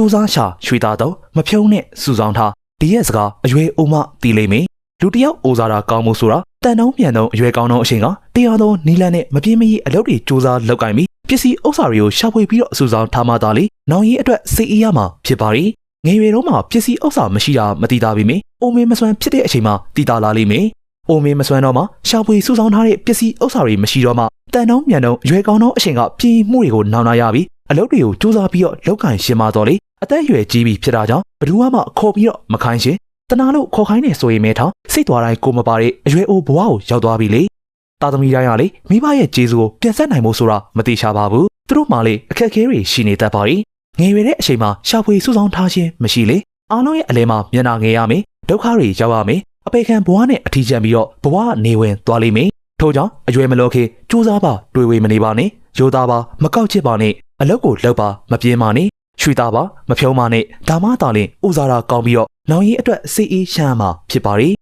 စူးစမ်းရှာရွှေသားတော့မဖြုံးနဲ့စူဆောင်ထားဒီရဲ့စကားအရွယ်အိုမတီလိမ့်မယ်လူတစ်ယောက်အိုစားတာကောင်းမှုဆိုတာတန်တုံးပြန်တုံးအရွယ်ကောင်းသောအချိန်ကတရားသောနီလန်နဲ့မပြင်းမကြီးအလုပ်တွေစူးစမ်းလောက်ကင်ပြီးပစ္စည်းဥစ္စာတွေကိုရှာဖွေပြီးတော့စူဆောင်ထားမှသာလေနောင်ရီအတွက်စိတ်အေးရမှာဖြစ်ပါရီငယ်ရွယ်တော့မှပစ္စည်းဥစ္စာမရှိတာမတိတာပေမယ့်အိုမေမစွမ်းဖြစ်တဲ့အချိန်မှာတိတာလာလိမ့်မယ်အိုမေမစွမ်းတော့မှရှာဖွေစူဆောင်ထားတဲ့ပစ္စည်းဥစ္စာတွေမရှိတော့မှတန်တုံးမြန်တုံးအရွယ်ကောင်းသောအချိန်ကပြင်းမှုတွေကိုနောင်နာရပြီးအလုပ်တွေကိုစူးစမ်းပြီးတော့လောက်ကင်ရှင်းမတော်လေ အသက်အရွယ်ကြီးပြီဖြစ်တာကြောင့်ဘယ်သူမှခေါ်ပြီးတော့မခိုင်းရှင်တနာလို့ခေါ်ခိုင်းနေဆိုရင်မဲထောင်စိတ်သွားတိုင်းကိုမပါတဲ့အရွယ်အိုဘဝကိုရောက်သွားပြီလေတာသမီတိုင်းကလေမိဘရဲ့ကျေးဇူးကိုပြန်ဆက်နိုင်ဖို့ဆိုတာမတိချပါဘူးသူတို့မှလေအခက်အခဲတွေရှိနေတတ်ပါ යි ငယ်ရွယ်တဲ့အချိန်မှာရှာဖွေစုဆောင်ထားခြင်းမရှိလေအားလုံးရဲ့အလဲမှာမျက်နာငယ်ရမယ်ဒုက္ခတွေရောက်ရမယ်အပေခံဘဝနဲ့အထီးကျန်ပြီးတော့ဘဝနေဝင်သွားလိမ့်မယ်ထို့ကြောင့်အရွယ်မလို့ခေစူးစားပါတွေ့ဝေမနေပါနဲ့ရိုးသားပါမကောက်ချစ်ပါနဲ့အလုပ်ကိုလုပ်ပါမပြင်းပါနဲ့ ရွှေသားပါမဖြုံးပါနဲ့ဒါမှသာလင်ဥစားတာကောင်းပြီးတော့နောင်ရီအတွက်စိတ်အေးရှမ်းမှာဖြစ်ပါ ರಿ